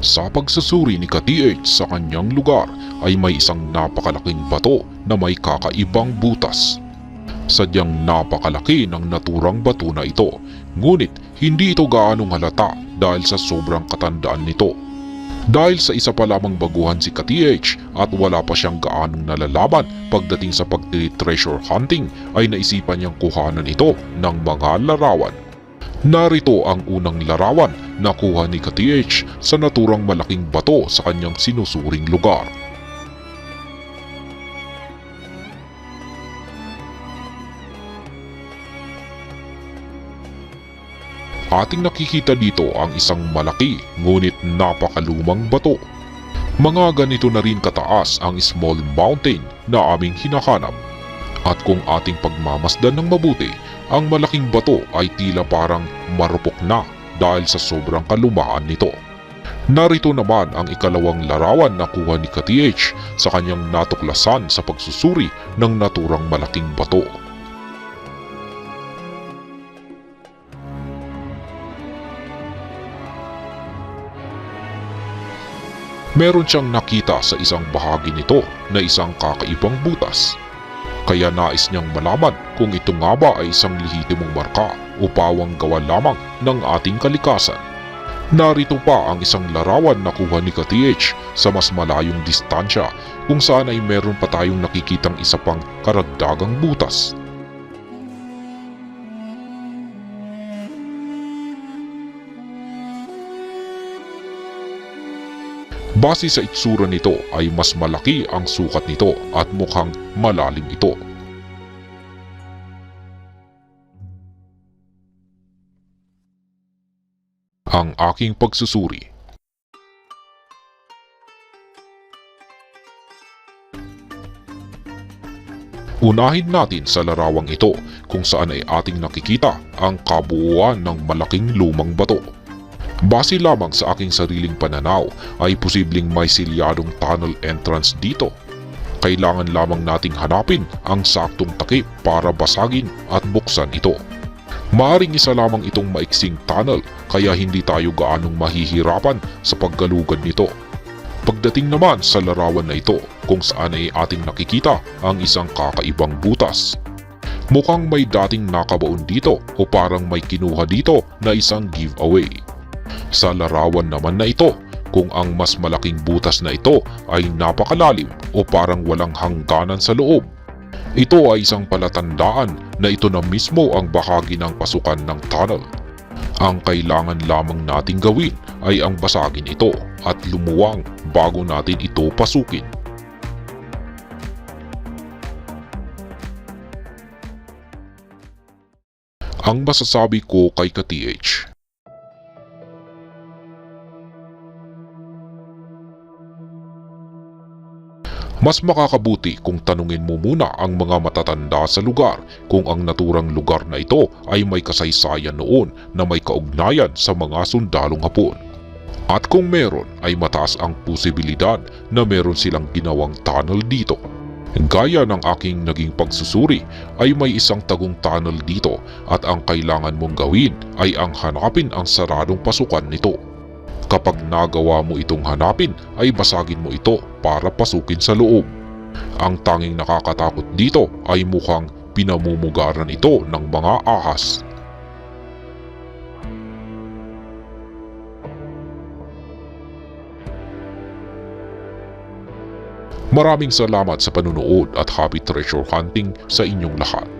Sa pagsusuri ni Ka-TH sa kanyang lugar ay may isang napakalaking bato na may kakaibang butas. Sadyang napakalaki ng naturang bato na ito, ngunit hindi ito gaanong halata dahil sa sobrang katandaan nito. Dahil sa isa pa lamang baguhan si Ka-TH at wala pa siyang gaanong nalalaman pagdating sa pagti-treasure hunting ay naisipan niyang kuhanan ito ng mga larawan. Narito ang unang larawan na kuha ni Ka-TH sa naturang malaking bato sa kanyang sinusuring lugar. Ating nakikita dito ang isang malaki ngunit napakalumang bato. Mga ganito na rin kataas ang small mountain na aming hinahanap. At kung ating pagmamasdan ng mabuti, ang malaking bato ay tila parang marupok na dahil sa sobrang kalumaan nito. Narito naman ang ikalawang larawan na kuha ni Ka-TH sa kanyang natuklasan sa pagsusuri ng naturang malaking bato. Meron siyang nakita sa isang bahagi nito na isang kakaibang butas. Kaya nais niyang malaman kung ito nga ba ay isang lehitimong marka o pawang gawa lamang ng ating kalikasan. Narito pa ang isang larawan na kuha ni Ka-TH sa mas malayong distansya kung saan ay meron pa tayong nakikitang isa pang karagdagang butas. Base sa itsura nito ay mas malaki ang sukat nito at mukhang malalim ito. Ang aking pagsusuri Unahin natin sa larawang ito kung saan ay ating nakikita ang kabuuan ng malaking lumang bato. Base lamang sa aking sariling pananaw ay posibleng may silyadong tunnel entrance dito. Kailangan lamang nating hanapin ang saktong takip para basagin at buksan ito. Maaring isa lamang itong maiksing tunnel kaya hindi tayo gaanong mahihirapan sa paggalugad nito. Pagdating naman sa larawan na ito kung saan ay ating nakikita ang isang kakaibang butas. Mukhang may dating nakabaon dito o parang may kinuha dito na isang giveaway. Sa larawan naman na ito, kung ang mas malaking butas na ito ay napakalalim o parang walang hangganan sa loob. Ito ay isang palatandaan na ito na mismo ang bahagi ng pasukan ng tunnel. Ang kailangan lamang nating gawin ay ang basagin ito at lumuwang bago natin ito pasukin. Ang masasabi ko kay ka-TH Mas makakabuti kung tanungin mo muna ang mga matatanda sa lugar kung ang naturang lugar na ito ay may kasaysayan noon na may kaugnayan sa mga sundalong hapon. At kung meron ay mataas ang posibilidad na meron silang ginawang tunnel dito. Gaya ng aking naging pagsusuri ay may isang tagong tunnel dito at ang kailangan mong gawin ay ang hanapin ang saradong pasukan nito. Kapag nagawa mo itong hanapin ay basagin mo ito para pasukin sa loob. Ang tanging nakakatakot dito ay mukhang pinamumugaran ito ng mga ahas. Maraming salamat sa panunood at happy treasure hunting sa inyong lahat.